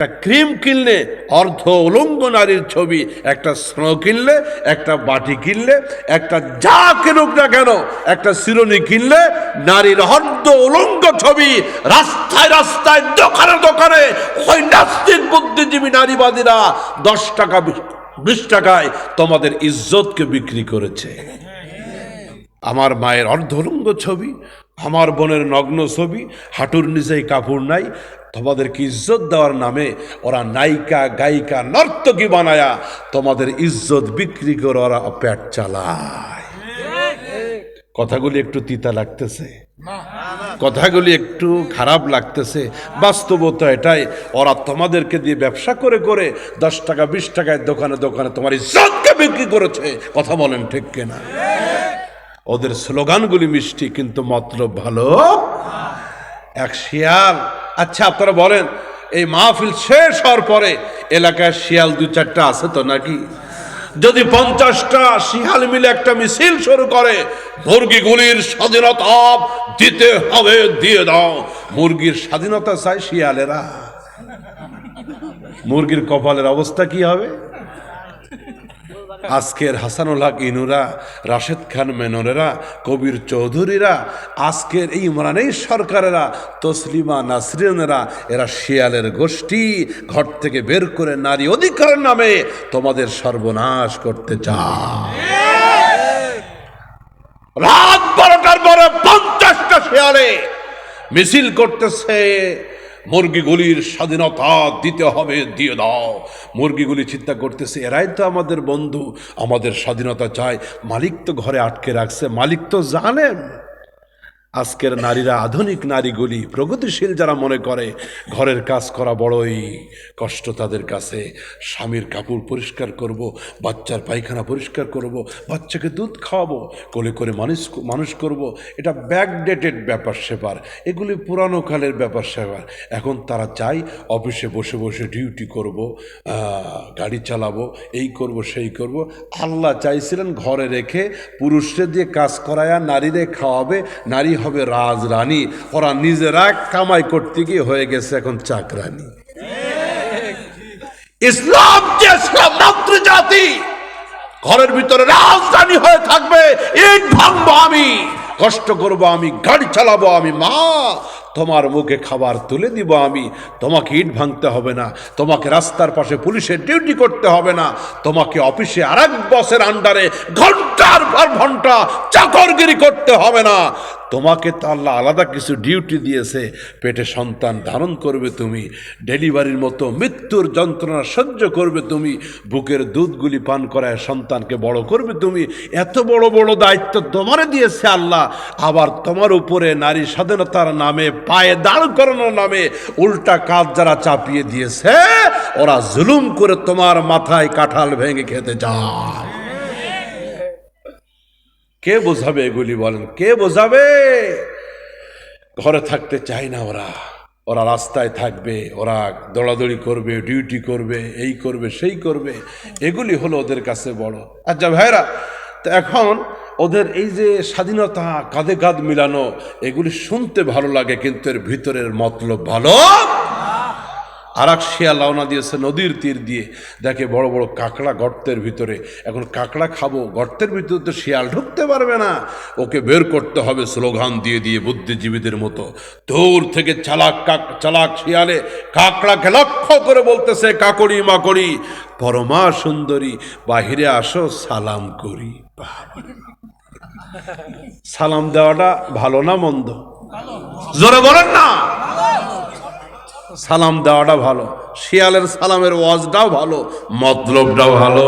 একটা ক্রিম কিনলে, অর্ধ উলঙ্গ নারীর ছবি, একটা স্নো কিনলে, একটা বাটি কিনলে, একটা যা কিনুক না কেন, একটা শিরোনি কিনলে, নারীর অর্ধ উলঙ্গ ছবি, রাস্তায় রাস্তায়, দোকানে দোকানে, ওই নাস্তিক বুদ্ধিজীবী নারীবাদীরা দশ টাকা, বিশ- টাকায় তোমাদের ইজ্জতকে বিক্রি করেছে। আমার মায়ের অর্ধলঙ্গ ছবি আমার বোনের নগ্ন ছবি, হাঁটুর নিচেই কাপড় নাই তোমাদেরকে ইজ্জত দেওয়ার নামে ওরা নায়িকা, গায়িকা, নর্তকী বানায়া তোমাদের ইজ্জত বিক্রি করে ওরা পেট চালায়। কথাগুলি একটু তিতা লাগতেছে। কথাগুলি একটু খারাপ লাগতেছে। বাস্তবতা এটাই, ওরা তোমাদেরকে দিয়ে ব্যবসা করে করে দশ টাকা, বিশ টাকায় দোকানে দোকানে তোমার ইজ্জতকে বিক্রি করেছে। কথা বলেন ঠিক কিনা? ওদের স্লোগানগুলি মিষ্টি, কিন্তু মতলব ভালো? এক শিয়াল। আচ্ছা আপনারা বলেন, এই মাহফিল শেষ হওয়ার পরে এলাকায় শিয়াল দু চারটা আছে তো নাকি? যদি পঞ্চাশটা শিয়াল মিলে একটা মিছিল শুরু করে, মুরগিগুলির স্বাধীনতা দিতে হবে, দিয়ে দাও। মুরগির স্বাধীনতা চায় শিয়ালেরা। মুরগির কপালের অবস্থা কি হবে? আজকের হাসানুল হক ইনুরা, রাশেদ খান মেনরেরা কবির চৌধুরীরা, আজকের এই ইমরানের সরকারেরা, তসলিমা নাসরিনেরা, এরা শিয়ালের গোষ্ঠী, ঘর থেকে বের করে নারী অধিকারের নামে তোমাদের সর্বনাশ করতে চায়। বারোটার পরে পঞ্চাশটা শিয়ালে মিছিল করতেছে। মুরগিগুলির স্বাধীনতা দিতে হবে, দিয়ে দাও। মুরগিগুলি চিন্তা করতেছে, এরাই তো আমাদের বন্ধু। আমাদের স্বাধীনতা চায় মালিক তো ঘরে আটকে রাখছে। মালিক তো জানেন। আজকের নারীরা আধুনিক নারীগুলি, প্রগতিশীল যারা মনে করে, ঘরের কাজ করা বড়ই কষ্ট তাদের কাছে। স্বামীর কাপড় পরিষ্কার করব, বাচ্চার পায়খানা পরিষ্কার করব, বাচ্চাকে দুধ খাওয়াবো, কোলে করে মানুষ মানুষ করব। এটা ব্যাকডেটেড ব্যাপার সেপার এগুলি পুরানো কালের ব্যাপার সেপার এখন তারা চাই অফিসে বসে বসে ডিউটি করব গাড়ি চালাবো, এই করব, সেই করব। আল্লাহ চাইছিলেন ঘরে রেখে পুরুষরে দিয়ে কাজ করায়া নারীরে খাওয়াবে। নারী হবে রাজরানী। ওরা নিজেরা কামাই করতে গিয়ে হয়ে গেছে এখন চাকরানি। ইসলাম যে মাতৃজাতি। ঘরের ভিতরে রাজধানী হয়ে থাকবে। ইট ভাঙবো আমি। কষ্ট করব আমি, গাড়ি চালাবো আমি, মা। তোমার মুখে খাবার তুলে দিব আমি। তোমাকে ইট ভাঙতে হবে না। তোমাকে রাস্তার পাশে পুলিশের ডিউটি করতে হবে না। তোমাকে অফিসে আর এক বসের আন্ডারে ঘণ্টার পর ঘণ্টা চাকরগিরি করতে হবে না। তোমাকে তো আল্লাহ আলাদা কিছু ডিউটি দিয়েছে, পেটে সন্তান ধারণ করবে তুমি, ডেলিভারির মতো মৃত্যুর যন্ত্রণা সহ্য করবে তুমি, বুকের দুধগুলি পান করায় সন্তানকে বড় করবে তুমি, এত বড় বড় দায়িত্ব তোমারে দিয়েছে আল্লাহ, আবার তোমার উপরে নারী স্বাধীনতার নামে, পায়ে দাঁড় করানোর নামে উল্টা কাজ যারা চাপিয়ে দিয়েছে, ওরা জুলুম করে তোমার মাথায় কাঁঠাল ভেঙে খেতে যায় কে বোঝাবে এগুলি বলেন? কে বোঝাবে? ঘরে থাকতে চায় না ওরা। ওরা রাস্তায় থাকবে, ওরা দৌড়াদৌড়ি করবে, ডিউটি করবে, এই করবে, সেই করবে। এগুলি হলো ওদের কাছে বড়। আচ্ছা ভাইরা তো এখন ওদের এই যে স্বাধীনতা, কাঁধে কাঁধ মিলানো, এগুলি শুনতে ভালো লাগে, কিন্তু এর ভিতরের মতলব ভালো? আর এক শিয়াল রওনা দিয়েছে নদীর তীর দিয়ে। দেখে বড় বড় কাঁকড়া গর্তের ভিতরে। এখন কাঁকড়া খাব গর্তের ভিতরে তো শিয়াল ঢুকতে পারবে না। ওকে বের করতে হবে স্লোগান দিয়ে দিয়ে বুদ্ধিজীবীদের মতো। দূর থেকে চালাক কাক চালাক শিয়ালে কাঁকড়াকে লক্ষ্য করে বলতেছে কাকড়ি মাকড়ি পরমা সুন্দরী বাহিরে আসো সালাম করি। সালাম দেওয়াটা ভালো না মন্দ? জোরে বলেন না। সালাম দেওয়াটা ভালো। শিয়ালের সালামের ওয়াজটাও ভালো মতলবটাও ভালো।